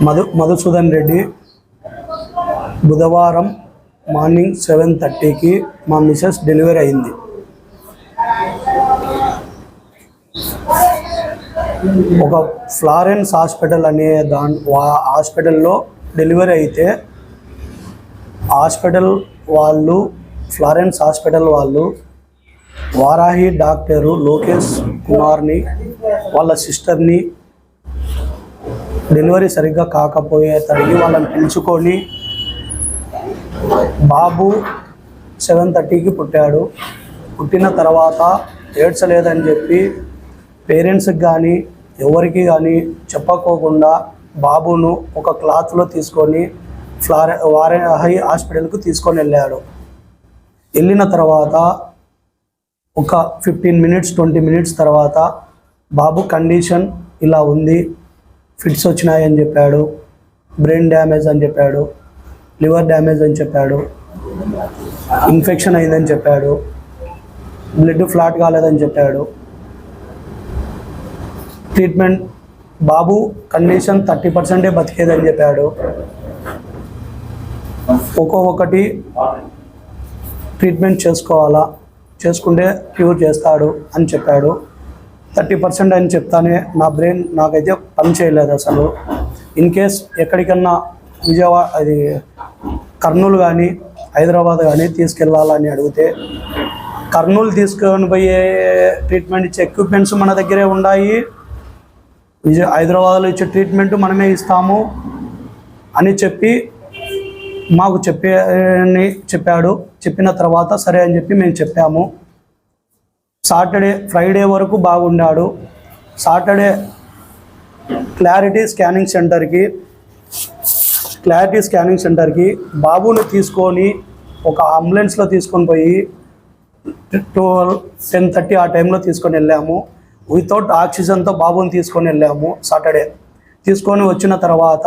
మధు మధుసూదన్ రెడ్డి బుధవారం morning seven థర్టీకి మా మిసెస్ డెలివరీ అయింది. ఒక ఫ్లారెన్స్ హాస్పిటల్ అనే దాని హాస్పిటల్లో డెలివరీ అయితే హాస్పిటల్ వాళ్ళు ఫ్లారెన్స్ హాస్పిటల్ వాళ్ళు వారాహి డాక్టరు లోకేష్ కుమార్ని వాళ్ళ సిస్టర్ని డెలివరీ సరిగ్గా కాకపోయేసరికి వాళ్ళని పిలుచుకొని బాబు సెవెన్ థర్టీకి పుట్టాడు. పుట్టిన తర్వాత ఏడ్చలేదని చెప్పి పేరెంట్స్కి కానీ ఎవరికి కానీ చెప్పకోకుండా బాబును ఒక క్లాత్లో తీసుకొని ఫ్లారె హై హాస్పిటల్కు తీసుకొని వెళ్ళాడు. వెళ్ళిన తర్వాత ఒక ఫిఫ్టీన్ మినిట్స్ ట్వంటీ మినిట్స్ తర్వాత బాబు కండిషన్ ఇలా ఉంది. ఫిట్స్ వచ్చినాయని చెప్పాడు బ్రెయిన్ డ్యామేజ్ అని చెప్పాడు లివర్ డ్యామేజ్ అని చెప్పాడు ఇన్ఫెక్షన్ అయిందని చెప్పాడు బ్లడ్ ఫ్లాట్ కాలేదని చెప్పాడు. ట్రీట్మెంట్ బాబు కండిషన్ థర్టీ పర్సెంటే బతికేదని చెప్పాడు. ఒక్కొక్కటి ట్రీట్మెంట్ చేసుకోవాలా చేసుకుంటే క్యూర్ చేస్తాడు అని చెప్పాడు. థర్టీ పర్సెంట్ అని చెప్తానే నా బ్రెయిన్ నాకైతే పని చేయలేదు అసలు. ఇన్ కేస్ ఎక్కడికన్నా విజయవాడ అది కర్నూలు కానీ హైదరాబాద్ కానీ తీసుకెళ్ళాలని అడిగితే కర్నూలు తీసుకొని పోయే ట్రీట్మెంట్ ఇచ్చే ఎక్విప్మెంట్స్ మన దగ్గరే ఉన్నాయి విజయ హైదరాబాద్లో ఇచ్చే ట్రీట్మెంట్ మనమే ఇస్తాము అని చెప్పి మాకు చెప్పే అని చెప్పాడు. చెప్పిన తర్వాత సరే అని చెప్పి మేము చెప్పాము. సాటర్డే ఫ్రైడే వరకు బాగున్నాడు సాటర్డే క్లారిటీ స్కానింగ్ సెంటర్కి క్లారిటీ స్కానింగ్ సెంటర్కి బాబుని తీసుకొని ఒక అంబులెన్స్లో తీసుకొని పోయి ట్వెల్వ్ టెన్ థర్టీ ఆ టైంలో తీసుకొని వెళ్ళాము. వితౌట్ ఆక్సిజన్తో బాబుని తీసుకొని వెళ్ళాము సాటర్డే. తీసుకొని వచ్చిన తర్వాత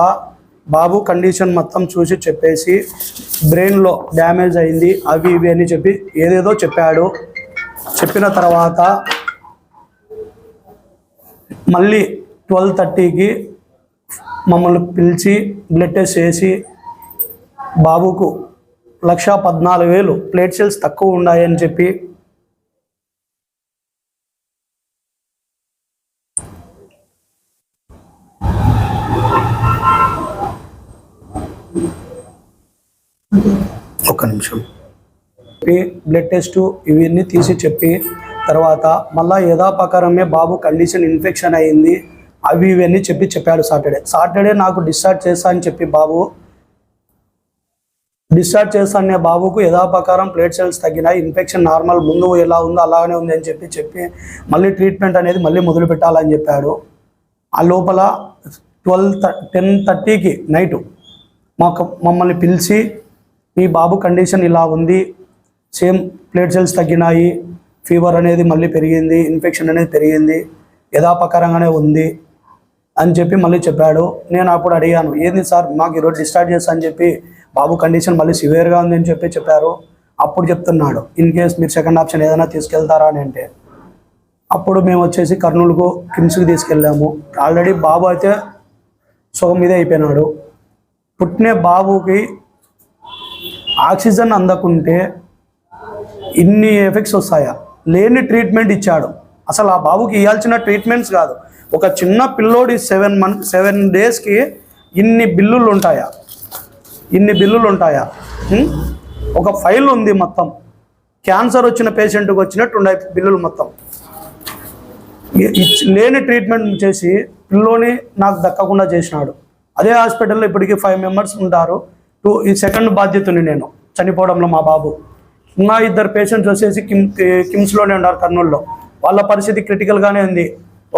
బాబు కండిషన్ మొత్తం చూసి చెప్పేసి బ్రెయిన్లో డ్యామేజ్ అయింది అవి ఇవి అని చెప్పి ఏదేదో చెప్పాడు. చెప్పిన తర్వాత మళ్ళీ ట్వెల్వ్ థర్టీకి మమ్మల్ని పిలిచి బ్లడ్ టెస్ట్ చేసి బాబుకు లక్ష పద్నాలుగు వేలు ప్లేట్ సెల్స్ తక్కువ ఉన్నాయని చెప్పి ఒక్క నిమిషం. బ్లడ్ టెస్ట్ ఇవన్నీ తీసి చెప్పి తర్వాత మళ్ళీ యథాప్రకారమే బాబు కండిషన్ ఇన్ఫెక్షన్ అయింది. అవి ఇవన్నీ చెప్పి చెప్పాడు సాటర్డే. సాటర్డే నాకు డిశ్చార్జ్ చేస్తా అని చెప్పి బాబు డిశ్చార్జ్ చేస్తానే బాబుకు యథాప్రకారం ప్లేట్ సెల్స్ తగ్గినాయి ఇన్ఫెక్షన్ నార్మల్ ముందు ఎలా ఉందో అలాగనే ఉంది అని చెప్పి చెప్పి మళ్ళీ ట్రీట్మెంట్ అనేది మళ్ళీ మొదలు పెట్టాలని చెప్పాడు. ఆ లోపల ట్వెల్వ్ టెన్ థర్టీకి నైటు మాకు మమ్మల్ని పిలిచి మీ బాబు కండిషన్ ఇలా ఉంది సేమ్ ప్లేట్ సెల్స్ తగ్గినాయి ఫీవర్ అనేది మళ్ళీ పెరిగింది ఇన్ఫెక్షన్ అనేది పెరిగింది యథాపకారంగానే ఉంది అని చెప్పి మళ్ళీ చెప్పాడు. నేను అప్పుడు అడిగాను ఏంది సార్ మాకు ఈరోజు డిశ్చార్జ్ చేస్తా అని చెప్పి బాబు కండిషన్ మళ్ళీ సివియర్గా ఉంది అని చెప్పి చెప్పారు. అప్పుడు చెప్తున్నాడు ఇన్ కేస్ మీరు సెకండ్ ఆప్షన్ ఏదైనా తీసుకెళ్తారా అని అంటే. అప్పుడు మేము వచ్చేసి కర్నూలుకు కిమ్స్కి తీసుకెళ్ళాము. ఆల్రెడీ బాబు అయితే సుఖం మీదే అయిపోయినాడు. పుట్టిన బాబుకి ఆక్సిజన్ అందకుంటే ఇన్ని ఎఫెక్ట్స్ వస్తాయా? లేని ట్రీట్మెంట్ ఇచ్చాడు. అసలు ఆ బాబుకి ఇవ్వాల్సిన ట్రీట్మెంట్స్ కాదు. ఒక చిన్న పిల్లోడి సెవెన్ మంత్ సెవెన్ డేస్కి ఇన్ని బిల్లులు ఉంటాయా? ఇన్ని బిల్లులు ఉంటాయా? ఒక ఫైల్ ఉంది మొత్తం. క్యాన్సర్ వచ్చిన పేషెంట్కి వచ్చినట్టు ఉన్నాయి బిల్లులు మొత్తం. ఇ- లేని ట్రీట్మెంట్ చేసి పిల్లోని నాకు దక్కకుండా చేసినాడు. అదే హాస్పిటల్లో ఇప్పటికీ ఫైవ్ మెంబర్స్ ఉంటారు. టూ ఈ సెకండ్ బాధ్యతని నేను. చనిపోవడంలో మా బాబు. ఇంకా ఇద్దరు పేషెంట్స్ వచ్చేసి కిమ్ కిమ్స్లోనే ఉన్నారు కర్నూలులో. వాళ్ళ పరిస్థితి క్రిటికల్గానే ఉంది.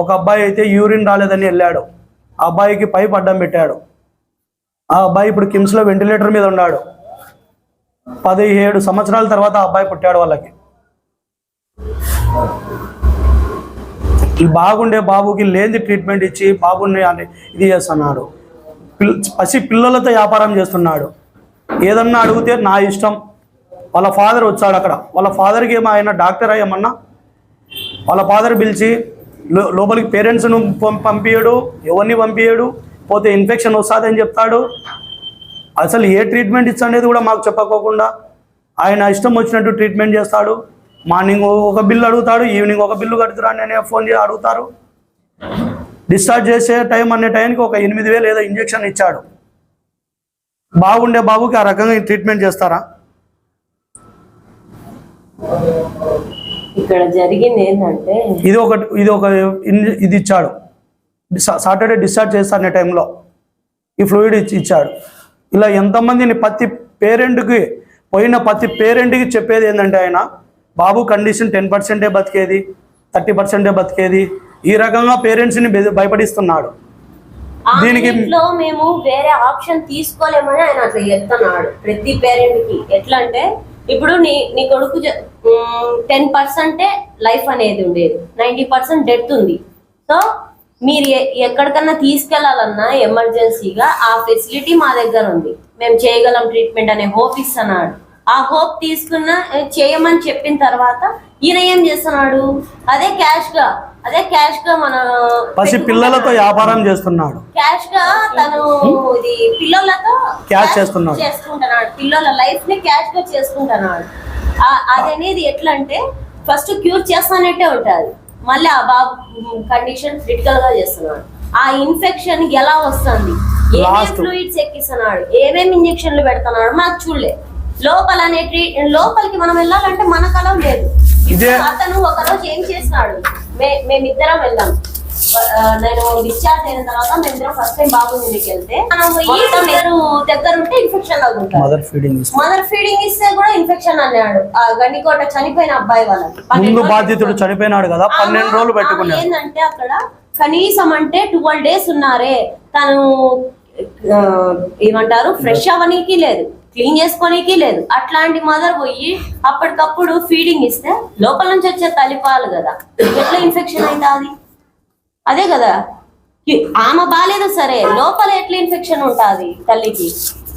ఒక అబ్బాయి అయితే యూరిన్ రాలేదని వెళ్ళాడు. ఆ అబ్బాయికి పైప్ అడ్డం పెట్టాడు. ఆ అబ్బాయి ఇప్పుడు కిమ్స్లో వెంటిలేటర్ మీద ఉన్నాడు. పదిహేడు సంవత్సరాల తర్వాత ఆ అబ్బాయి పుట్టాడు వాళ్ళకి. బాగుండే బాబుకి లేని ట్రీట్మెంట్ ఇచ్చి బాబుని అంటే ఇది చేస్తున్నాడు. పిల్ పసి పిల్లలతో వ్యాపారం చేస్తున్నాడు. ఏదన్నా అడిగితే నా ఇష్టం వాళ్ళ ఫాదర్ వచ్చాడు అక్కడ. వాళ్ళ ఫాదర్కి ఏమో ఆయన డాక్టర్ అయ్యమన్నా. వాళ్ళ ఫాదర్ పిలిచి లో- లోపలికి పేరెంట్స్ను పంపించడు ఎవరిని పంపించడు పోతే ఇన్ఫెక్షన్ వస్తుందని చెప్తాడు. అసలు ఏ ట్రీట్మెంట్ ఇచ్చనేది కూడా మాకు చెప్పకోకుండా ఆయన ఇష్టం వచ్చినట్టు ట్రీట్మెంట్ చేస్తాడు. మార్నింగ్ ఒక బిల్లు అడుగుతాడు ఈవినింగ్ ఒక బిల్లు కడుతురా అనే ఫోన్ చేసి అడుగుతారు. డిశ్చార్జ్ చేసే టైం అనే టైంకి ఒక ఎనిమిది వేలు ఏదో ఇంజెక్షన్ ఇచ్చాడు. బాగుండే బాబుకి ఆ రకంగా ట్రీట్మెంట్ చేస్తారా? ఇక్కడ జరిగింది ఏంటంటే ఇది ఒక ఇది ఒక ఇది ఇచ్చాడు. సాటర్డే డిశ్చార్జ్ చేస్తా అనే టైంలో. ఈ ఫ్లూయిడ్ ఇచ్చి ఇచ్చాడు. ఇలా ఎంతమందిని ప్రతి పేరెంట్కి పోయిన ప్రతి పేరెంట్కి చెప్పేది ఏంటంటే ఆయన బాబు కండిషన్ టెన్ పర్సెంటే బతికేది థర్టీ పర్సెంటే బతికేది ఈ రకంగా పేరెంట్స్ని భయపడిస్తున్నాడు. దీనికి- మేము వేరే ఆప్షన్ తీసుకోలేమని ఆయన అట్లా చెప్తున్నాడు. ప్రతి పేరెంట్కి ఎట్లా అంటే ఇప్పుడు నీ నీ కొడుకు టెన్ పర్సెంటే లైఫ్ అనేది ఉండేది. నైంటీ పర్సెంట్ డెత్ ఉంది. సో మీరు ఎక్కడికన్నా తీసుకెళ్ళాలన్నా ఎమర్జెన్సీగా ఆ ఫెసిలిటీ మా దగ్గర ఉంది. మేము చేయగలం ట్రీట్మెంట్ అనే హోప్ ఇస్తున్నాడు. ఆ హోప్ తీసుకున్న చేయమని చెప్పిన తర్వాత ఈయన ఏం చేస్తున్నాడు? అదే క్యాష్గా అదే క్యాష్గా మన పసి పిల్లలతో వ్యాపారం చేస్తున్నాడు. క్యాష్గా తను ఇది పిల్లలతో Cash చేస్తున్నాడు. చేసుకుంటున్నాడు పిల్లల లైఫ్ని క్యాష్గా చేసుకుంటున్నాడు ఆ- అది అనేది ఎట్లా అంటే ఫస్ట్ క్యూర్ చేస్తానట్టే ఉంటది. మళ్ళీ ఆ బాబు కండిషన్ క్రిటికల్గా చేస్తున్నాడు. ఆ ఇన్ఫెక్షన్ ఎలా వస్తుంది? ఏమేమి. ఫ్లూయిడ్స్ ఎక్కిస్తున్నాడు? ఏమేమి ఇంజెక్షన్లు పెడుతున్నాడు? మనకు చూడలే. లోపల అనే ట్రీ లోపలికి మనం వెళ్ళాలంటే మన కలం లేదు. అతను ఒక రోజు ఏం చేసినాడు మే మేమిద్దరం వెళ్ళాం నేను డిశ్చార్జ్ అయిన తర్వాత మేమిద్దరం ఫస్ట్ టైం బాబు ఇంటికి వెళ్తే మీరు దగ్గర ఉంటే ఇన్ఫెక్షన్ అవుతుంది మదర్ ఫీడింగ్ మదర్ ఫీడింగ్ ఇస్తే కూడా ఇన్ఫెక్షన్ అన్నాడు. ఆ గండికోట చనిపోయిన అబ్బాయి వాళ్ళకి రోజులు బాధితుడు చనిపోయినాడు కదా పన్నెండు రోజులు పెట్టుకున్నాడు. ఏంటంటే అక్కడ కనీసం అంటే ట్వెల్వ్ డేస్ ఉన్నారే. తను ఏమంటారు ఫ్రెష్ అవ్వనీకి లేదు. క్లీన్ చేసుకోనీకి లేదు. అట్లాంటి మదర్ పోయి అప్పటికప్పుడు ఫీడింగ్ ఇస్తే లోపల నుంచి వచ్చే తలిపాలు కదా. ఎట్లా ఇన్ఫెక్షన్ అవుతుంది అదే? కదా. ఆమె బాలేదు సరే లోపల ఎట్లా ఇన్ఫెక్షన్ ఉంటుంది తల్లికి?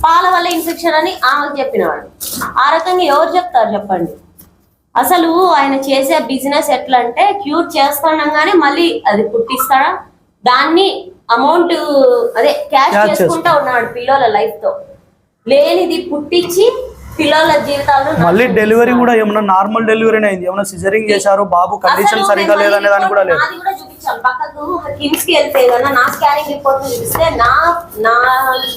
పాల వల్ల ఇన్ఫెక్షన్ అని ఆమెకు చెప్పినాడు ఆ రకంగా ఎవరు చెప్తారు చెప్పండి? అసలు ఆయన చేసే బిజినెస్ ఎట్లా అంటే క్యూర్ చేస్తుండగానే మళ్ళీ అది పుట్టిస్తాడా? దాన్ని అమౌంట్ అదే క్యాష్ చేసుకుంటా ఉన్నాడు పిల్లల లైఫ్తో. లేనిది పుట్టించి పిల్లల జీవితాలను మళ్ళీ డెలివరీ. కూడా ఏమన్నా నార్మల్ డెలివరీ అయింది? ఏమన్నా సిజరింగ్ చేశారు? బాబు కండిషన్ సరిగా లేదనే దాని కూడా లేదు. నాది కూడా చూపించాం పక్కకు కిమ్స్కి వెళ్తే కన్నా నా స్కానింగ్ రిపోర్ట్ చూపిస్తే నా నా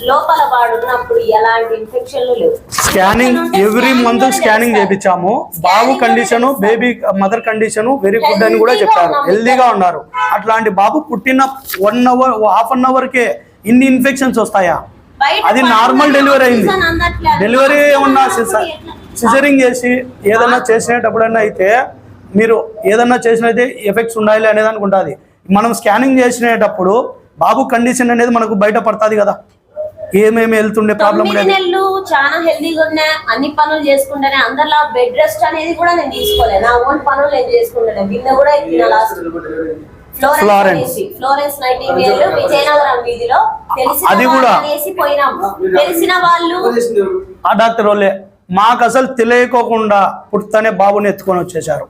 లోపల వాడు ఉన్నప్పుడు ఎలాంటి ఇన్ఫెక్షన్లు లేవు. Scanning every month scanning. చేపించాము. బాబు condition baby mother condition very good అని కూడా చెప్పారు. హెల్దీగా ఉన్నారు. అట్లాంటి బాబు పుట్టిన one hour half an hour కే ఇన్ని ఇన్ఫెక్షన్స్ వస్తాయా? అది నార్మల్ డెలివరీ అయింది. డెలివరీ ఏమన్నా? సిజరింగ్ చేసి ఏదన్నా చేసినప్పుడన్నా అయితే మీరు ఏదన్నా చేసినైతే ఎఫెక్ట్స్ ఉండాలి అనేది అనుకుంటుంది. మనం స్కానింగ్ చేసినప్పుడు బాబు కండిషన్ అనేది మనకు బయట పడుతుంది కదా. ఏమేమి వెళ్తుండే ప్రాబ్లం నెలలు చాలా హెల్దీగా ఉన్నా అన్ని పనులు చేసుకుంటానే అందరిలా బెడ్ రెస్ట్ అనేది కూడా నేను తీసుకోలే నా ఓన్ పనులు నేను చేసుకుంటాను. గిన్నె కూడా last Florence Florence. Nightingale Vizianagaram వీధిలో తెలిసిన అది కూడా. తెలిసిన వాళ్ళు ఆ డాక్టర్ వాళ్ళే మాకు అసలు తెలియకోకుండా పుట్టనే బాబుని ఎత్తుకొని వచ్చేసారు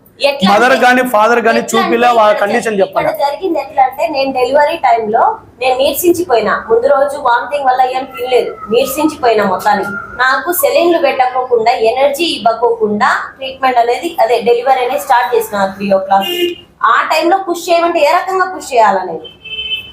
మదర్ గాని ఫాదర్ గాని చూపిలే వాళ్ళ కండిషన్ ఇక్కడ జరిగింది ఎట్లా అంటే నేను డెలివరీ టైంలో నేను నీర్సించిపోయినా. ముందు రోజు వామిటింగ్ వల్ల ఏం తినలేదు. నీర్సించిపోయినా మొత్తానికి. నాకు సెలైన్లు పెట్టకోకుండా ఎనర్జీ ఇవ్వకోకుండా ట్రీట్మెంట్ అనేది అదే డెలివరీ అనేది స్టార్ట్ చేసిన త్రీ ఓ క్లాక్. ఆ టైంలో పుష్ చేయమంటే ఏ రకంగా పుష్ చేయాలనేది?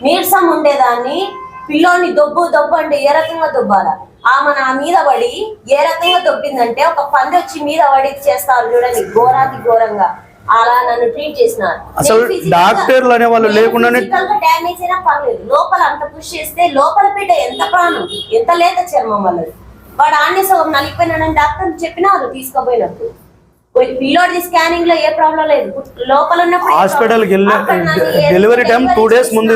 నీరసం ఉండేదాన్ని పిల్లోని దొబ్బు దొబ్బు అంటే ఏ రకంగా దొబ్బాలా? ఆమె నా మీద పడి ఏ రకంగా దొబ్బిందంటే ఒక పంది వచ్చి మీద పడి చేస్తారు చూడండి ఘోరాతి ఘోరంగా. అలా నన్ను ట్రీట్ చేసినారు. అసలు డాక్టర్లు అనే వాళ్ళు లేకుండానే- డ్యామేజ్ అయినా పర్లేదు. లోపల అంత పుష్ చేస్తే లోపల బిడ్డ ఎంత ప్రాణం? ఎంత లేత చర్మం వల్లది వాడు ఆన్య సగం నలిగిపోయినాడని డాక్టర్ చెప్పినారు తీసుకోపోయినప్పుడు. పిల్లోడి స్కానింగ్లో ఏ ప్రాబ్లం లేదు. లోపల ఏ- delivery time two days ముందు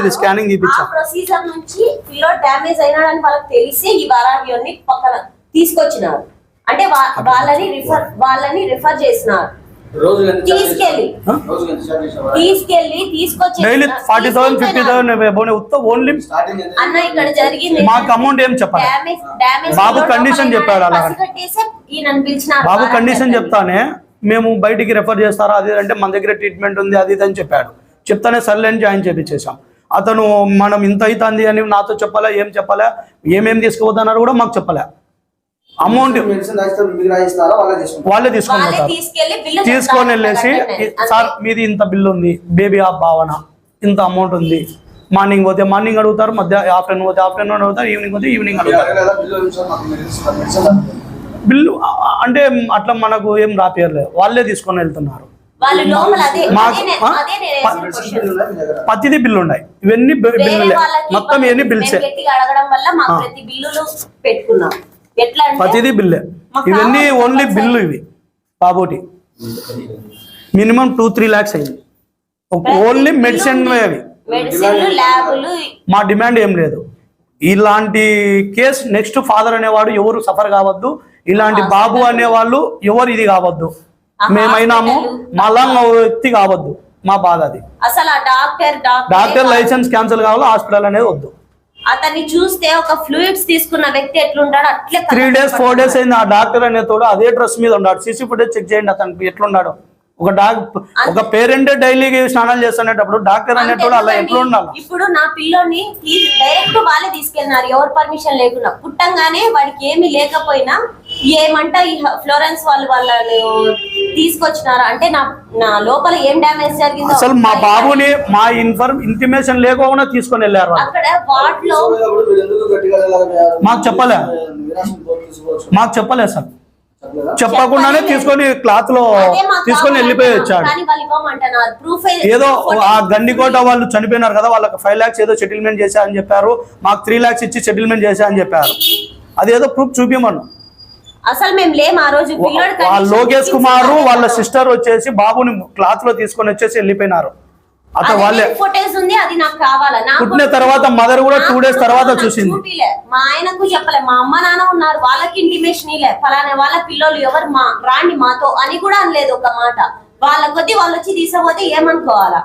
ఇది. ఆ ప్రొసీజర్ నుంచి పిల్లోడ్ డ్యామేజ్ అయినాడని వాళ్ళకి తెలిసి ఈ వారాన్ని పక్కన తీసుకొచ్చినారు. అంటే వాళ్ళని రిఫర్ వాళ్ళని రిఫర్ చేసినారు. రోజు ఎంత ఛార్జ్ తీసుకెళ్ళి. తీసుకెళ్ళి తీసుకొచ్చి ఫార్టీ థౌసండ్ ఫిఫ్టీ థౌసండ్ ఉత్త ఓన్లీ స్టార్టింగ్ ఎంత అన్న ఇక్కడ జరిగింది. మాకు అమౌంట్ ఏం చెప్పాలి? డ్యామేజ్ డ్యామేజ్ బాబు. చెప్పాడు పిలిచినారు బాబు కండిషన్. చెప్తానే మేము బయటికి రెఫర్ చేస్తారా? అది అంటే మన దగ్గర ట్రీట్మెంట్ ఉంది అది ఇది అని చెప్పాడు. చెప్తానే సర్లే అని జాయిన్ చేపించేసాం అతను మనం ఇంత అవుతుంది అని నాతో చెప్పాలా? ఏం చెప్పాలా? ఏమేం తీసుకోవద్దన్నారు కూడా మాకు చెప్పలే? అమౌంట్ వాళ్ళే తీసుకుంటారు. వాళ్ళే తీసుకొని తీసుకొని. వెళ్ళేసి. సార్ మీది ఇంత బిల్లు ఉంది. బేబీ ఆ భావన. ఇంత అమౌంట్ ఉంది. మార్నింగ్ పోతే మార్నింగ్ అడుగుతారు మధ్య ఆఫ్టర్నూన్ పోతే ఆఫ్టర్నూన్ అడుగుతారు ఈవినింగ్ పోతే ఈవినింగ్ అడుగుతారు. బిల్లు అంటే అట్లా మనకు ఏం రాపియర్లేదు వాళ్ళే తీసుకొని వెళ్తున్నారు. వాళ్ళు లోపల అదే మాకు- అదే నే- ఆ? అదే నేను ప- వేసిన మెడిసిన్ క్వశ్చన్. బిల్లు ఉన్నాయి మీ దగ్గర? ప్రతిదీ బిల్లు ఉన్నాయి. ఇవన్నీ బిల్లులే. మొత్తం. ఇవన్నీ బిల్సే? ప్రతిదీ బిల్లే. ఇవన్నీ ఓన్లీ. బిల్లు ఇవి. బాబోటి. మినిమం టూ త్రీ ల్యాక్స్ అయింది. Only medicine. అవి. మా డిమాండ్ ఏం లేదు. ఇలాంటి కేసు నెక్స్ట్ ఫాదర్ అనేవాడు ఎవరు సఫర్ కావద్దు. ఇలాంటి బాబు అనేవాళ్ళు ఎవరు ఇది కావద్దు. మేమైనాము హాస్పిటల్ మళ్ళా వ్యక్తి కావద్దు. మా బాధ అది. అసలు ఆ డాక్టర్ డాక్టర్ లైసెన్స్ క్యాన్సిల్ కావాలి హాస్పిటల్ అనేది వద్దు. అతన్ని చూస్తే ఒక ఫ్లూయిడ్స్ తీసుకున్న వ్యక్తి ఎట్లుంటాడో అట్లే త్రీ డేస్ ఫోర్ డేస్ అయింది ఆ డాక్టర్ అనే తోడు అదే డ్రెస్ మీద ఉన్నాడు. సీసీ ఫుటేజ్ చెక్ చేయండి అతనికి ఎట్లున్నాడు. ఒక డాక్ ఒక పేరెంట్ డైలీ స్నానాలు చేస్తున్నప్పుడు డాక్టర్ అనేటోడు అలా ఎట్లా ఉండాలి ఇప్పుడు నా పిల్లోని డైరెక్ట్ వాళ్ళే తీసుకెళ్ళినారు ఎవరు పర్మిషన్ లేకుండా. పుట్టంగానే వాడికి ఏమీ లేకపోయినా ఏమంట ఈ ఫ్లోరెన్స్ వాళ్ళు వాళ్ళని తీసుకొచ్చినారు? అంటే నా నా లోపల ఏం డ్యామేజ్ జరిగిందో అసలు మా బాబుని మా ఇన్ఫర్మ్ ఇంటిమేషన్ లేకుండా తీసుకొని వెళ్ళారు వాళ్ళు. అక్కడ వెళ్ళాలి? మాకు చెప్పలే. మాకు చెప్పలేదు సార్. చెప్పకుండానే. తీసుకొని క్లాత్లో తీసుకొని వెళ్ళిపోయి. వచ్చాడు. వాళ్ళు ఏదో ఆ గండికోట వాళ్ళు చనిపోయినారు కదా వాళ్ళకి ఫైవ్ లాక్స్ ఏదో సెటిల్మెంట్ చేశా అని చెప్పారు. మాకు త్రీ లాక్స్ ఇచ్చి సెటిల్మెంట్ చేశా అని చెప్పారు. అదేదో ప్రూఫ్ చూపించమను. అసలు మేము లేము ఆ రోజు. వాళ్ళ లోకేష్ కుమార్ వాళ్ళ. సిస్టర్ వచ్చేసి బాబుని క్లాత్లో తీసుకొని వచ్చేసి వెళ్ళిపోయినారు. అతను వాళ్ళే ఫోటోస్ ఉంది అది నాకు కావాలా? పుట్టిన తర్వాత mother కూడా days నాకు తర్వాత చూసింది. మా ఆయనకు చెప్పలే. మా అమ్మ నాన్న ఉన్నారు. వాళ్ళకి ఇంటిమేషన్ ఇలే. ఫలానా వాళ్ళ పిల్లలు ఎవరు మా రాండి మాతో అని కూడా అనలేదు ఒక మాట. వాళ్ళ కొద్ది వాళ్ళు వచ్చి తీసపోతే ఏమనుకోవాలా?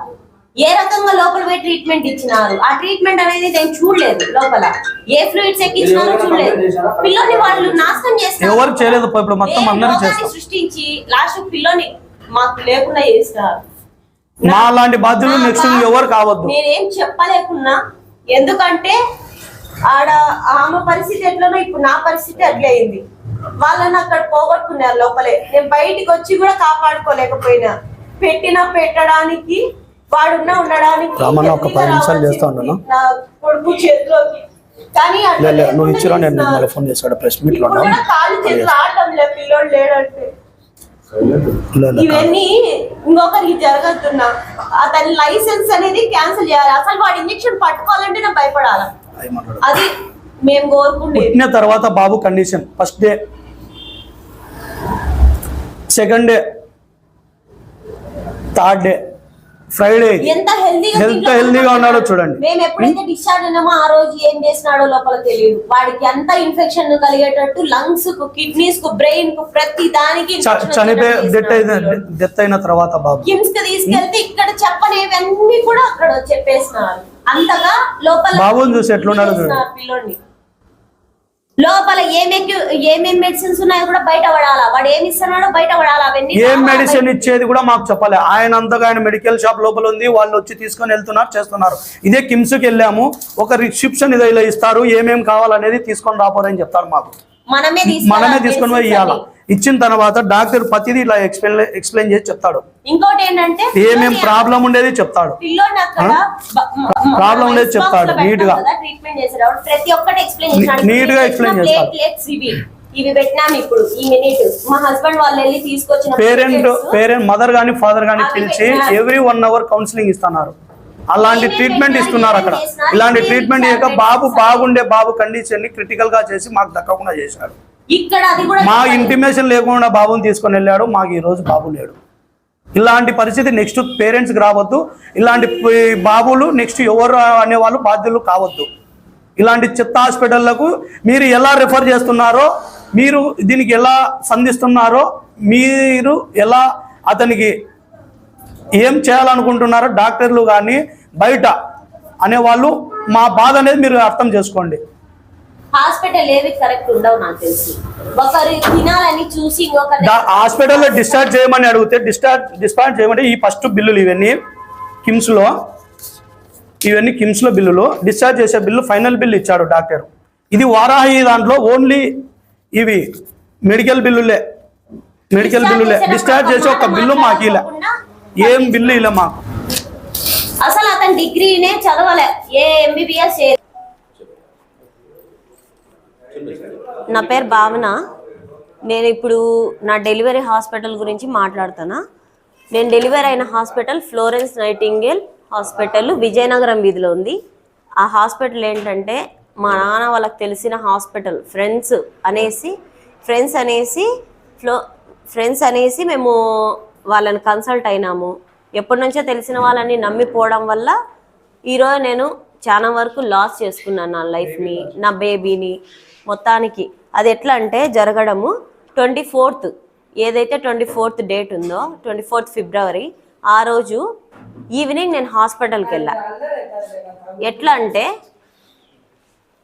ఏ రకంగా లోపల పోయి ట్రీట్మెంట్ ఇచ్చినారు? ఆ ట్రీట్మెంట్ అనేది నేను చూడలేదు లోపల. ఏ ఫ్లూయిడ్స్ ఎక్కించినారో చూడలేదు? పిల్లోని వాళ్ళు నాశనం చేస్తారు. ఎవరు చేయలేదు ఇప్పుడు మొత్తం అందరూ సృష్టించి లాస్ట్ పిల్లోని మాకు లేకుండా చేస్తారు. లాంటి బాధ్యులు నెక్స్ట్ ఎవరు కావద్దు. నేనేం చెప్పలేకున్నా. ఎందుకంటే ఆడ ఆమె పరిస్థితి ఎట్లనో ఇప్పుడు నా పరిస్థితి అట్లే అయింది. వాళ్ళని అక్కడ పోగొట్టుకున్నారు లోపలే. నేను బయటికి వచ్చి కూడా కాపాడుకోలేకపోయినా. పెట్టిన పెట్టడానికి వాడున్న ఉండడానికి రామన్న, ఒక పది నిమిషాలు చేస్తా వచ్చింది ఉండను. నా కొడుకు చేతిలోకి. కానీ నువ్వు ఇచ్చిరా నేను. మళ్ళీ ఫోన్ చేస్తాడు ప్రెస్ మీట్లో చేతులు ఆడటం లేదు పిల్లోడు లేడంటే. ఇవన్నీ ఇంకొకరికి జరగద్దున్నా. అతని లైసెన్స్ అనేది క్యాన్సిల్ చేయాలి. అసలు వాడు ఇంజక్షన్ పట్టుకోవాలంటే నేను భయపడాలి? అది మేము పుట్టిన తర్వాత బాబు condition first day second day third day Friday ఎంత హెల్దీగా ఎంత హెల్దీగా ఉన్నాడో చూడండి. మేము ఎప్పుడైతే డిశ్చార్జ్ అయినామో ఆ రోజు ఏం చేసినాడో లోపల తెలియదు. వాడికి ఎంత ఇన్ఫెక్షన్ కలిగేటట్టు లంగ్స్కు కిడ్నీస్కు బ్రెయిన్కు ప్రతి దానికి చనిపోయి డెత్ అయిన చేసినాడు. డెత్ అయిన తర్వాత బాబు. కిమ్స్కి తీసుకెళ్తే ఇక్కడ చెప్పనేవన్నీ కూడా అక్కడ చెప్పేసినారు అంతగా లోపల బాబుని చూసి ఎట్లున్నాడో పిల్లోడిని. లోపల ఏమేమి ఏమేం మెడిసిన్స్ ఉన్నాయో కూడా బయట పడాలా? వాడు ఏమి ఇస్తున్నాడో బయట పడాలా? అవన్నీ ఏం మెడిసిన్ ఇచ్చేది కూడా మాకు చెప్పాలి. ఆయన అంతగా ఆయన మెడికల్ షాప్ లోపల ఉంది. వాళ్ళు వచ్చి తీసుకొని వెళ్తున్నారు చేస్తున్నారు. ఇదే కిమ్స్కి వెళ్ళాము. ఒక రిసెప్షన్ ఇదో ఇలా ఇస్తారు. ఏమేం కావాలనేది తీసుకొని రాపోరని చెప్తారు మాకు. మనమే తీసుకొని పోయి ఇవ్వాలి. ఇచ్చిన తర్వాత డాక్టర్ ప్రతిదీ ఇలా ఎక్స్ప్లెయిన్ ఎక్స్ప్లెయిన్ చేసి చెప్తాడు. ఇంకోటి ఏంటంటే ఏమేం ప్రాబ్లం ఉండేది చెప్తాడు. Problem ఉండేది చెప్తాడు, neat గా. ప్రతి ఒక్కటి ఎక్స్ప్లెయిన్ neat గా explain చేస్తాడు. ప్లేట్లెట్స్ ఇవి. ఇవి పెట్టినాం ఇప్పుడు ఈ మినిట్ మా హస్బెండ్ వాళ్ళు వెళ్ళి తీసుకొచ్చిన పేరెంట్ పేరెంట్ మదర్ కానీ ఫాదర్ అవి పిలిచి. ఎవ్రీ వన్ అవర్ కౌన్సిలింగ్ ఇస్తున్నారు. అలాంటి ట్రీట్మెంట్ ఇస్తున్నారు అక్కడ ఇలాంటి ట్రీట్మెంట్ ఇవ్వక ఇచ్చారు, బాబు. బాగుండే బాబు కండిషన్ని క్రిటికల్గా చేసి మాకు దక్కకుండా కూడా మా. ఇంటిమేషన్ లేకుండా బాబుని తీసుకొని వెళ్ళాడు మాకు ఈ రోజు బాబు లేడు ఇలాంటి పరిస్థితి నెక్స్ట్ పేరెంట్స్కి రావద్దు ఇలాంటి బాబులు నెక్స్ట్ ఎవరు అనేవాళ్ళు బాధ్యులు కావద్దు ఇలాంటి చెత్త హాస్పిటళ్ళకు మీరు ఎలా రిఫర్ చేస్తున్నారో మీరు దీనికి ఎలా సంధిస్తున్నారో మీరు ఎలా అతనికి ఏం చేయాలనుకుంటున్నారో డాక్టర్లు కానీ బయట అనేవాళ్ళు మా బాధ అనేది మీరు అర్థం చేసుకోండి. హాస్పిటల్ ఏవి కరెక్ట్ ఉండవు నాకు తెలిసి. ఒకరు తినాలని చూసి ఇంకొకరు డా- హాస్పిటల్లో డిశ్చార్జ్ చేయమని అడిగితే డిశ్చార్జ్ డిశ్చార్జ్ చేయమంటే ఈ ఫస్ట్ బిల్లులు ఇవన్నీ కిమ్స్లో ఇవన్నీ కిమ్స్లో బిల్లులు. డిశ్చార్జ్ చేసే బిల్లు ఫైనల్ బిల్ ఇచ్చాడు డాక్టర్. ఇది వారాహి దాంట్లో ఓన్లీ ఇవి మెడికల్ బిల్లులే. మెడికల్ బిల్లులే. డిశ్చార్జ్ చేసే ఒక బిల్లు మాకు ఇలా. ఏం బిల్లు ఇలా మాకు? అసలు అతను డిగ్రీనే చదవలే. ఏ ఎంబీబీఎస్ నా పేరు భావన. నేను ఇప్పుడు నా డెలివరీ హాస్పిటల్ గురించి మాట్లాడుతానా నేను డెలివరీ అయిన hospital Florence Nightingale hospital Vizianagaram వీధిలో ఉంది. ఆ హాస్పిటల్ ఏంటంటే మా నాన్న వాళ్ళకి తెలిసిన హాస్పిటల్ ఫ్రెండ్స్ అనేసి ఫ్రెండ్స్ అనేసి ఫ్లో ఫ్రెండ్స్ అనేసి మేము వాళ్ళని కన్సల్ట్ అయినాము. ఎప్పటి నుంచో తెలిసిన వాళ్ళని నమ్మిపోవడం వల్ల ఈరోజు నేను చాలా వరకు లాస్ చేసుకున్నాను నా లైఫ్ని నా బేబీని మొత్తానికి. అది ఎట్లా అంటే జరగడము ట్వంటీ ఫోర్త్ ఏదైతే ట్వంటీ ఫోర్త్ డేట్ ఉందో ట్వంటీ ఫోర్త్ ఫిబ్రవరి ఆ రోజు ఈవినింగ్ నేను హాస్పిటల్కి వెళ్ళా. ఎట్లా అంటే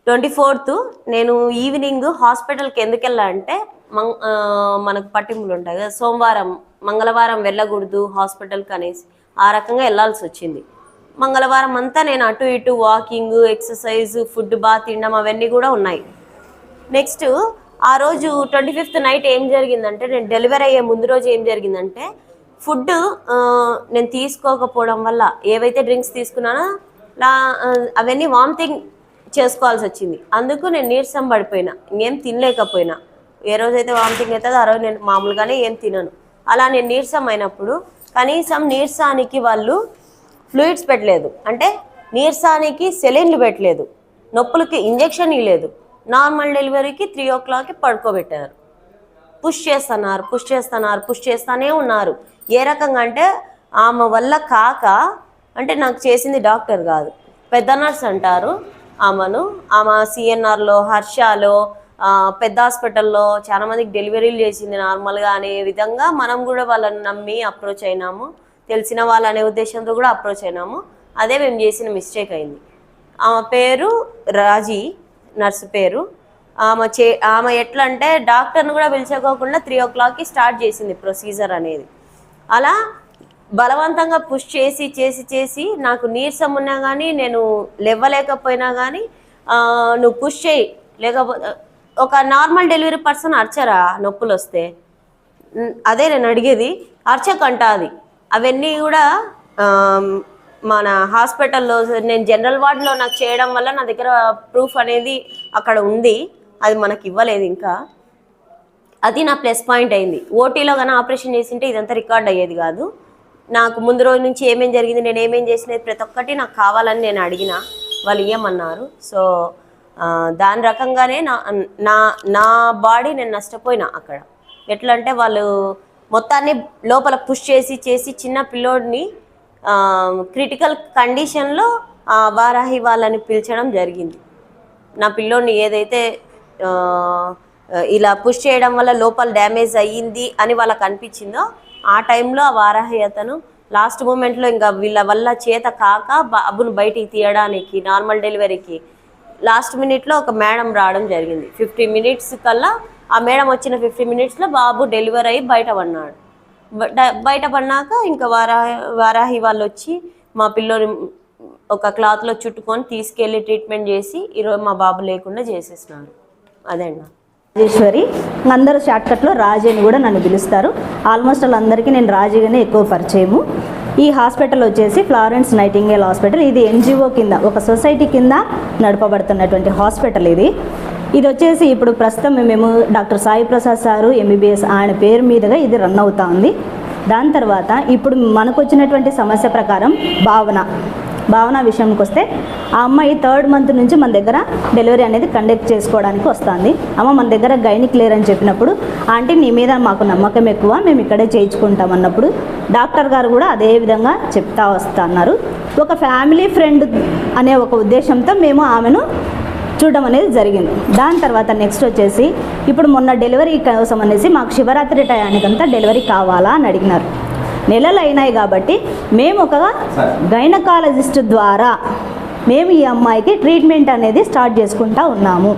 ట్వంటీ ఫోర్త్ నేను ఈవినింగ్ హాస్పిటల్కి ఎందుకు వెళ్ళా అంటే మనకు పట్టింపులు ఉంటాయి కదా సోమవారం మంగళవారం వెళ్ళకూడదు హాస్పిటల్కి అనేసి ఆ రకంగా వెళ్ళాల్సి వచ్చింది. మంగళవారం అంతా నేను అటు ఇటు వాకింగ్ ఎక్సర్సైజ్ ఫుడ్ బాగా తినడం అవన్నీ కూడా ఉన్నాయి. నెక్స్ట్ ఆ రోజు ట్వంటీ ఫిఫ్త్ నైట్ ఏం జరిగిందంటే నేను డెలివరీ అయ్యే ముందు రోజు ఏం జరిగిందంటే ఫుడ్ నేను తీసుకోకపోవడం వల్ల ఏవైతే డ్రింక్స్ తీసుకున్నానో లా అవన్నీ వామిటింగ్ చేసుకోవాల్సి వచ్చింది. అందుకు నేను నీరసం పడిపోయినా ఇంకేం తినలేకపోయినా. ఏ రోజైతే వామిటింగ్ అవుతుందో ఆ రోజు నేను మామూలుగానే ఏం తినను. అలానే నీరసం అయినప్పుడు కనీసం నీరసానికి వాళ్ళు ఫ్లూయిడ్స్ పెట్టలేదు. అంటే నీరసానికి సెలైన్లు పెట్టలేదు. నొప్పులకి ఇంజెక్షన్ ఇవ్వలేదు నార్మల్ డెలివరీకి త్రీ ఓ క్లాక్కి పడుకోబెట్టారు. పుష్ చేస్తున్నారు పుష్ చేస్తున్నారు పుష్ చేస్తానే ఉన్నారు. ఏ రకంగా అంటే ఆమె వల్ల కాక అంటే నాకు చేసింది డాక్టర్ కాదు. పెద్ద నర్స్ అంటారు ఆమెను. ఆమె సిఎన్ఆర్లో హర్షాలో పెద్ద హాస్పిటల్లో చాలా మందికి డెలివరీలు చేసింది నార్మల్గా అనే విధంగా మనం కూడా వాళ్ళని నమ్మి అప్రోచ్ అయినాము. తెలిసిన వాళ్ళు అనే ఉద్దేశంతో కూడా అప్రోచ్ అయినాము. అదే మేము చేసిన మిస్టేక్ అయింది. ఆమె పేరు రాజీ నర్సు పేరు. ఆమె చే ఆమె ఎట్లా అంటే డాక్టర్ని కూడా పిలిచుకోకుండా త్రీ ఓ క్లాక్కి స్టార్ట్ చేసింది ప్రొసీజర్ అనేది. అలా బలవంతంగా పుష్ చేసి చేసి చేసి నాకు నీరసం ఉన్నా కానీ నేను లేవలేకపోయినా కానీ నువ్వు పుష్ చేయి. లేకపోతే ఒక నార్మల్ డెలివరీ పర్సన్ అర్చరా? నొప్పులు వస్తే అదే నేను అడిగేది. అర్చకంట అది. అవన్నీ కూడా మన హాస్పిటల్లో నేను జనరల్ వార్డులో నాకు చేయడం వల్ల నా దగ్గర ప్రూఫ్ అనేది అక్కడ ఉంది. అది మనకి ఇవ్వలేదు ఇంకా. అది నా ప్లస్ పాయింట్ అయింది. ఓటీలో కానీ ఆపరేషన్ చేసింటే ఇదంతా రికార్డ్ అయ్యేది కాదు. నాకు ముందు రోజు నుంచి ఏమేం జరిగింది నేను ఏమేం చేసినది ప్రతి ఒక్కటి నాకు కావాలని నేను అడిగిన. వాళ్ళు ఇవ్వమన్నారు సో దాని రకంగానే నా నా నా బాడీ నేను నష్టపోయినా అక్కడ. ఎట్లా అంటే వాళ్ళు మొత్తాన్ని లోపల పుష్ చేసి చేసి చిన్న పిల్లోడిని క్రిటికల్ కండిషన్లో వారాహి వాళ్ళని పిలిచడం జరిగింది. నా పిల్లోడిని ఏదైతే ఇలా పుష్ చేయడం వల్ల లోపల డ్యామేజ్ అయ్యింది అని వాళ్ళకి అనిపించిందో ఆ టైంలో ఆ వారాహి అతను లాస్ట్ మూమెంట్లో ఇంకా వీళ్ళ వల్ల చేత కాక బాబును బయటికి తీయడానికి నార్మల్ డెలివరీకి లాస్ట్ మినిట్లో ఒక మేడం రావడం జరిగింది. ఫిఫ్టీ మినిట్స్ కల్లా ఆ మేడం వచ్చిన ఫిఫ్టీ మినిట్స్లో బాబు డెలివరీ అయ్యి బయట పడినాడు బయట పడినాక ఇంకా వారాహి వారాహి వాళ్ళు వచ్చి మా పిల్లోని ఒక క్లాత్లో చుట్టుకొని తీసుకెళ్ళి ట్రీట్మెంట్ చేసి ఈరోజు మా బాబు లేకుండా చేసేసినారు. అదే అన్న. రాజేశ్వరి అందరూ షార్ట్కట్లో రాజీ అని కూడా నన్ను పిలుస్తారు. ఆల్మోస్ట్ వాళ్ళందరికీ నేను రాజీగానే ఎక్కువ పరిచయము. ఈ హాస్పిటల్ వచ్చేసి ఫ్లారెన్స్ నైటింగేల్ హాస్పిటల్. ఇది ఎన్జిఓ కింద ఒక సొసైటీ కింద నడపబడుతున్నటువంటి హాస్పిటల్ ఇది. ఇది వచ్చేసి ఇప్పుడు ప్రస్తుతం మేము doctor Sai Prasad sir MBBS ఆయన పేరు మీదుగా ఇది రన్ అవుతా ఉంది. దాని తర్వాత ఇప్పుడు మనకు వచ్చినటువంటి సమస్య ప్రకారం భావన. భావన విషయంకి వస్తే ఆ అమ్మాయి థర్డ్ మంత్ నుంచి మన దగ్గర డెలివరీ అనేది కండక్ట్ చేసుకోవడానికి వస్తుంది. అమ్మ మన దగ్గర గైనిక్ అని చెప్పినప్పుడు ఆంటీ నీ మీద మాకు నమ్మకం ఎక్కువ మేము ఇక్కడే చేయించుకుంటాం అన్నప్పుడు డాక్టర్ గారు కూడా అదే విధంగా చెప్తా వస్తా అన్నారు ఒక ఫ్యామిలీ ఫ్రెండ్ అనే ఒక ఉద్దేశంతో మేము ఆమెను చూడడం అనేది జరిగింది. దాని తర్వాత నెక్స్ట్ వచ్చేసి ఇప్పుడు మొన్న డెలివరీ కోసం అనేసి మాకు శివరాత్రి టయానికంతా డెలివరీ కావాలా అని అడిగినారు. నెలలు అయినాయి కాబట్టి మేము ఒక గైనకాలజిస్ట్ ద్వారా మేము ఈ అమ్మాయికి ట్రీట్మెంట్ అనేది స్టార్ట్ చేసుకుంటా ఉన్నాము.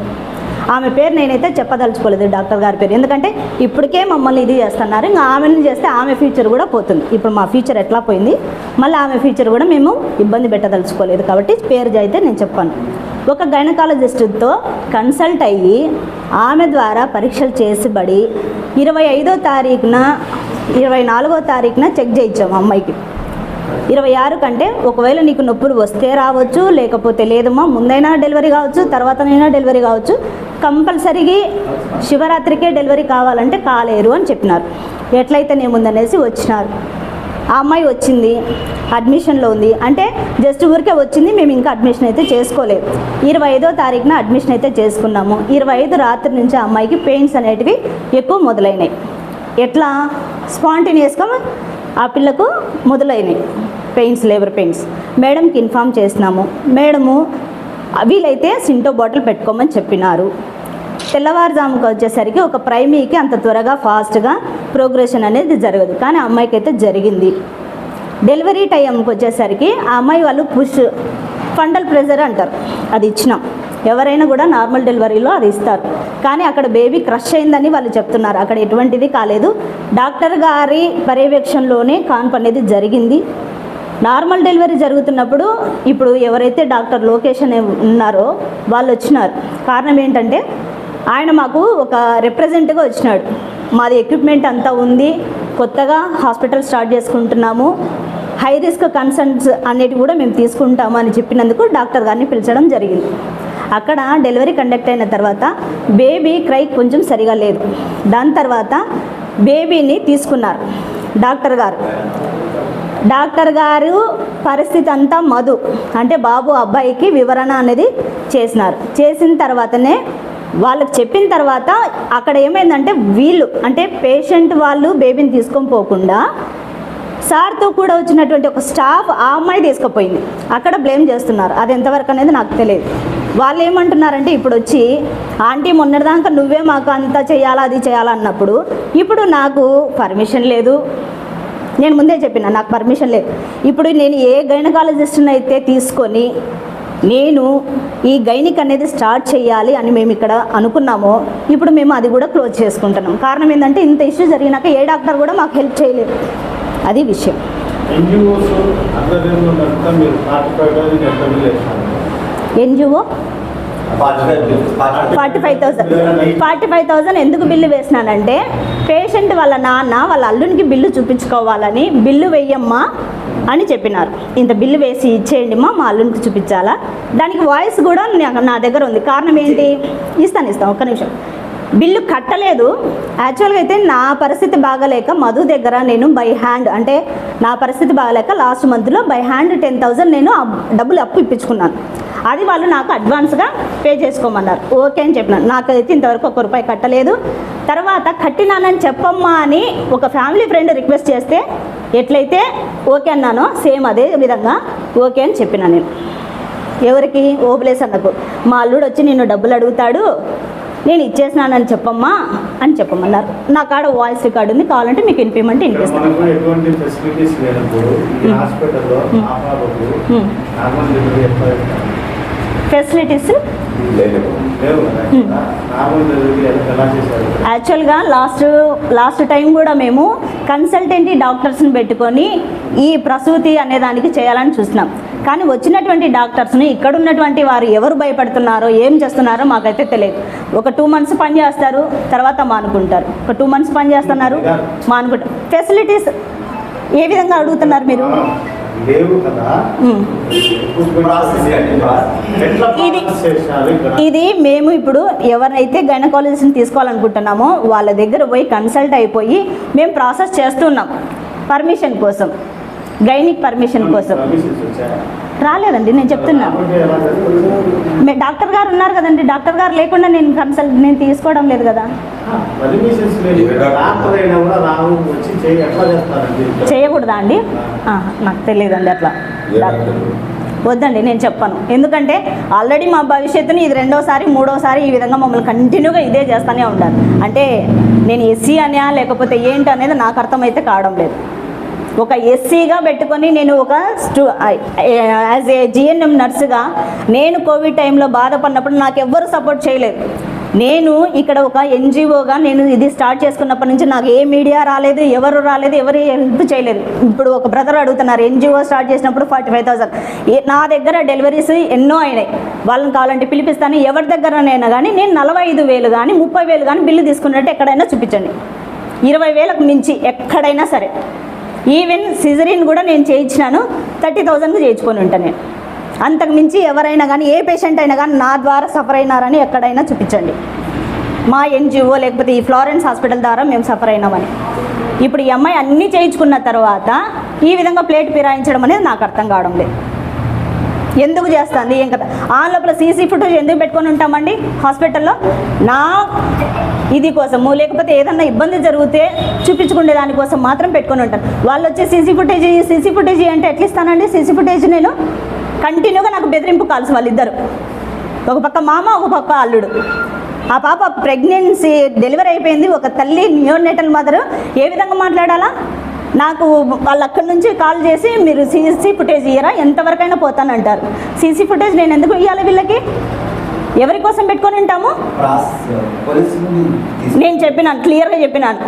ఆమె పేరు నేనైతే చెప్పదలుచుకోలేదు డాక్టర్ గారి పేరు. ఎందుకంటే ఇప్పటికే మమ్మల్ని ఇది చేస్తున్నారు. ఇంకా ఆమెను చేస్తే ఆమె ఫ్యూచర్ కూడా పోతుంది. ఇప్పుడు మా ఫ్యూచర్ ఎట్లా పోయింది? మళ్ళీ ఆమె ఫ్యూచర్ కూడా మేము ఇబ్బంది పెట్టదలుచుకోలేదు కాబట్టి పేరు అయితే నేను చెప్పాను. ఒక గైనకాలజిస్ట్తో కన్సల్ట్ అయ్యి ఆమె ద్వారా పరీక్షలు చేసిబడి ఇరవై ఐదో తారీఖున ఇరవై నాలుగో తారీఖున చెక్ చేయించాము అమ్మాయికి. ఇరవై ఆరు కంటే ఒకవేళ నీకు నొప్పులు వస్తే రావచ్చు లేకపోతే లేదమ్మా ముందైనా డెలివరీ కావచ్చు తర్వాతనైనా డెలివరీ కావచ్చు కంపల్సరీగా శివరాత్రికే డెలివరీ కావాలంటే కాలేరు అని చెప్పినారు. ఎట్లయితేనేముందనేసి వచ్చినారు. ఆ అమ్మాయి వచ్చింది అడ్మిషన్లో ఉంది. అంటే జస్ట్ ఊరికే వచ్చింది మేము ఇంకా అడ్మిషన్ అయితే చేసుకోలేదు. ఇరవై ఐదో తారీఖున అడ్మిషన్ అయితే చేసుకున్నాము. ఇరవై ఐదు రాత్రి నుంచి ఆ అమ్మాయికి పెయిన్స్ అనేటివి ఎక్కువ మొదలైనాయి. ఎట్లా? స్పాంటేనియస్గా ఆ పిల్లకు మొదలైనవి పెయిన్స్ లేబర్ పెయిన్స్. మేడంకి ఇన్ఫామ్ చేసినాము. మేడము వీలైతే సింటో బాటిల్ పెట్టుకోమని చెప్పినారు. తెల్లవారుజాముకి వచ్చేసరికి ఒక ప్రైమీకి అంత త్వరగా ఫాస్ట్గా ప్రోగ్రెషన్ అనేది జరగదు. కానీ అమ్మాయికైతే అమ్మాయికి అయితే జరిగింది. డెలివరీ టైంకి వచ్చేసరికి ఆ అమ్మాయి వాళ్ళు పుష్ ఫండల్ ప్రెజర్ అంటారు. అది ఇచ్చినాం. ఎవరైనా కూడా నార్మల్ డెలివరీలో అది ఇస్తారు. కానీ అక్కడ బేబీ క్రష్ అయిందని వాళ్ళు చెప్తున్నారు. అక్కడ ఎటువంటిది కాలేదు. డాక్టర్ గారి పర్యవేక్షణలోనే కాన్పు అనేది జరిగింది. నార్మల్ డెలివరీ జరుగుతున్నప్పుడు ఇప్పుడు ఎవరైతే డాక్టర్ లోకేష్ అనే ఉన్నారో వాళ్ళు వచ్చినారు. కారణం ఏంటంటే ఆయన మాకు ఒక రిప్రజెంట్గా వచ్చినాడు. మాది ఎక్విప్మెంట్ అంతా ఉంది. కొత్తగా హాస్పిటల్ స్టార్ట్ చేసుకుంటున్నాము. హై రిస్క్ కన్సర్న్స్ అనేటివి కూడా మేము తీసుకుంటాము అని చెప్పినందుకు డాక్టర్ గారిని పిలిచడం జరిగింది. అక్కడ డెలివరీ కండక్ట్ అయిన తర్వాత బేబీ క్రై కొంచెం సరిగా లేదు. దాని తర్వాత బేబీని తీసుకున్నారు డాక్టర్ గారు. డాక్టర్ గారు పరిస్థితి అంతా మధు. అంటే బాబు అబ్బాయికి వివరణ అనేది చేసినారు. చేసిన తర్వాతనే వాళ్ళకి చెప్పిన తర్వాత అక్కడ ఏమైందంటే వీళ్ళు అంటే పేషెంట్ వాళ్ళు బేబీని తీసుకొని పోకుండా సార్తో కూడా వచ్చినటువంటి ఒక స్టాఫ్ ఆ అమ్మాయి తీసుకుపోయింది. అక్కడ బ్లేమ్ చేస్తున్నారు. అది ఎంతవరకు అనేది నాకు తెలియదు. వాళ్ళు ఏమంటున్నారంటే ఇప్పుడు వచ్చి ఆంటీ మొన్నటిదాకా నువ్వే మాకు అంతా చేయాలా అది చేయాలన్నప్పుడు ఇప్పుడు నాకు పర్మిషన్ లేదు. నేను ముందే చెప్పిన నాకు పర్మిషన్ లేదు. ఇప్పుడు నేను ఏ గైనకాలజిస్ట్ని అయితే తీసుకొని నేను ఈ గైనిక్ అనేది స్టార్ట్ చేయాలి అని మేము ఇక్కడ అనుకున్నామో ఇప్పుడు మేము అది కూడా క్లోజ్ చేసుకుంటున్నాం. కారణం ఏంటంటే ఇంత ఇష్యూ జరిగినాక ఏ డాక్టర్ కూడా మాకు హెల్ప్ చేయలేదు. అది విషయం. NGO forty five thousand. Forty five thousand ఎందుకు బిల్లు వేసినానంటే పేషెంట్ వాళ్ళ నాన్న వాళ్ళ అల్లునికి బిల్లు చూపించుకోవాలని బిల్లు వెయ్యమ్మా అని చెప్పినారు. ఇంత బిల్లు వేసి ఇచ్చేయండి మా మా అల్లునికి చూపించాలా? దానికి వాయిస్ కూడా నా- నా దగ్గర ఉంది. కారణం ఏంటి? ఇస్తాను ఇస్తాను. ఒక్క నిమిషం. బిల్లు కట్టలేదు. యాక్చువల్గా అయితే నా పరిస్థితి బాగలేక మధు దగ్గర నేను బై హ్యాండ్ అంటే నా పరిస్థితి బాగలేక లాస్ట్ మంత్లో బై హ్యాండ్ టెన్ థౌజండ్ నేను డబ్బులు అప్పు ఇప్పించుకున్నాను. అది వాళ్ళు నాకు అడ్వాన్స్గా పే చేసుకోమన్నారు. ఓకే అని చెప్పినాను నాకైతే ఇంతవరకు ఒక రూపాయి కట్టలేదు. తర్వాత కట్టినానని చెప్పమ్మా అని ఒక ఫ్యామిలీ ఫ్రెండ్ రిక్వెస్ట్ చేస్తే ఎట్లయితే ఓకే అన్నానో సేమ్ అదే విధంగా ఓకే అని చెప్పినా నేను. ఎవరికి? ఓపెలేస్ అన్నకు. మా అల్లుడు వచ్చి నిన్ను డబ్బులు అడుగుతాడు. నేను ఇచ్చేసినానని చెప్పమ్మా అని చెప్పమన్నారు. నా కాడ వాయిస్ రికార్డు ఉంది కావాలంటే మీకు వినిపించమంటే వినిపిస్తాను ఫెసిలిటీస్ యాక్చువల్గా లాస్ట్ లాస్ట్ టైం కూడా మేము కన్సల్టెంట్ డాక్టర్స్ని పెట్టుకొని ఈ ప్రసూతి అనే దానికి చేయాలని చూసినాం కానీ వచ్చినటువంటి డాక్టర్స్ని ఇక్కడ ఉన్నటువంటి వారు ఎవరు భయపడుతున్నారో ఏం చేస్తున్నారో మాకైతే తెలియదు. ఒక టూ మంత్స్ పని చేస్తారు తర్వాత మానుకుంటారు. ఒక టూ మంత్స్ పని చేస్తున్నారు మానుకుంటారు. ఫెసిలిటీస్ ఏ విధంగా అడుగుతున్నారు మీరు? లేవు కదా? ఇది- మేము ఇప్పుడు ఎవరైతే గైనకాలజిస్ట్ని తీసుకోవాలనుకుంటున్నామో వాళ్ళ దగ్గర పోయి కన్సల్ట్ అయిపోయి మేము ప్రాసెస్ చేస్తున్నాం. పర్మిషన్ కోసం. గైనిక్ పర్మిషన్ కోసం? రాలేదండి నేను చెప్తున్నా. రాకుంటే డాక్టర్ గారు ఉన్నారు కదండి డాక్టర్ గారు లేకుండా నేను కన్సల్ట్ నేను తీసుకోవడం లేదు కదా. చేయకూడదా అండి? నాకు తెలియదండి అట్లా. వద్దండి నేను చెప్పను. ఎందుకంటే ఆల్రెడీ మా భవిష్యత్తుని ఇది రెండోసారి మూడోసారి ఈ విధంగా మమ్మల్ని కంటిన్యూగా ఇదే చేస్తూనే ఉంటారు అంటే నేను ఎస్సీ అనే లేకపోతే ఏంటి అనేది నాకు అర్థమైతే కావడం లేదు. ఒక ఎస్సీగా పెట్టుకొని నేను ఒక స్టూ యాజ్ ఏ జిఎన్ఎం నర్సుగా నేను కోవిడ్ టైంలో బాధపడినప్పుడు నాకు ఎవ్వరు సపోర్ట్ చేయలేదు. నేను ఇక్కడ ఒక ఎన్జిఓగా నేను ఇది స్టార్ట్ చేసుకున్నప్పటి నుంచి నాకు ఏ మీడియా రాలేదు ఎవరు రాలేదు ఎవరు హెల్ప్ చేయలేదు. ఇప్పుడు ఒక బ్రదర్ అడుగుతున్నారు ఎన్జిఓ స్టార్ట్ చేసినప్పుడు ఫార్టీ ఫైవ్ థౌసండ్. నా దగ్గర డెలివరీస్ ఎన్నో అయినాయి. వాళ్ళని కావాలంటే పిలిపిస్తాను ఎవరి దగ్గరనైనా కానీ నేను నలభై ఐదు వేలు కానీ ముప్పై వేలు కానీ బిల్లు తీసుకున్నట్టు ఎక్కడైనా చూపించండి. ఇరవై వేలకు మించి ఎక్కడైనా సరే. ఈవెన్ సిజరీన్ కూడా నేను చేయించినాను. థర్టీ థౌజండ్కి చేయించుకొని ఉంటాను నేను. అంతకు మించి ఎవరైనా కానీ ఏ పేషెంట్ అయినా కానీ నా ద్వారా సఫర్ అయినారని ఎక్కడైనా చూపించండి. మా ఎన్జిఓ లేకపోతే ఈ ఫ్లోరెన్స్ హాస్పిటల్ ద్వారా మేము సఫర్ అయినామని. ఇప్పుడు ఈ అమ్మాయి అన్నీ చేయించుకున్న తర్వాత ఈ విధంగా ప్లేట్ ఫిరాయించడం అనేది నాకు అర్థం కావడం లేదు. ఎందుకు చేస్తుంది? ఏం కదా ఆ లోపల సీసీ ఫుటేజ్ ఎందుకు పెట్టుకొని ఉంటామండి? హాస్పిటల్లో? నా ఇది కోసము లేకపోతే ఏదన్నా ఇబ్బంది జరిగితే చూపించుకునే దానికోసం మాత్రం పెట్టుకొని ఉంటాను వాళ్ళు వచ్చే సీసీ ఫుటేజ్ సీసీ ఫుటేజ్ అంటే ఎట్లా ఇస్తానండి సీసీ ఫుటేజ్ నేను కంటిన్యూగా నాకు బెదిరింపు కాల్స్ వాళ్ళిద్దరు. ఒక పక్క మామ ఒక పక్క అల్లుడు. ఆ పాప ప్రెగ్నెన్సీ డెలివరీ అయిపోయింది. ఒక తల్లి న్యూనేటల్ మదర్. ఏ విధంగా మాట్లాడాలా? నాకు వాళ్ళు అక్కడి నుంచి కాల్ చేసి మీరు సీసీ ఫుటేజ్ ఇయ్యరా? ఎంతవరకైనా పోతానంటారు. సీసీ ఫుటేజ్ నేను ఎందుకు ఇవ్వాలి వీళ్ళకి? ఎవరి కోసం పెట్టుకొని ఉంటాము? నేను చెప్పినాను క్లియర్గా చెప్పినాను.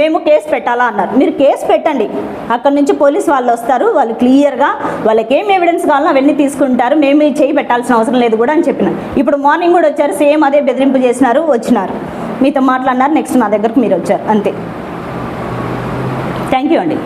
మేము కేసు పెట్టాలా అన్నారు. మీరు కేసు పెట్టండి. అక్కడి నుంచి పోలీస్ వాళ్ళు వస్తారు వాళ్ళు క్లియర్గా వాళ్ళకి ఏం ఎవిడెన్స్ కావాలో అవన్నీ తీసుకుంటారు. మేము చేయి పెట్టాల్సిన అవసరం లేదు కూడా అని చెప్పిన ఇప్పుడు మార్నింగ్ కూడా వచ్చారు సేమ్ అదే బెదిరింపు చేసినారు వచ్చినారు. మీతో మాట్లాడినారు నెక్స్ట్ నా దగ్గరకు మీరు వచ్చారు. అంతే. థ్యాంక్ యూ అండి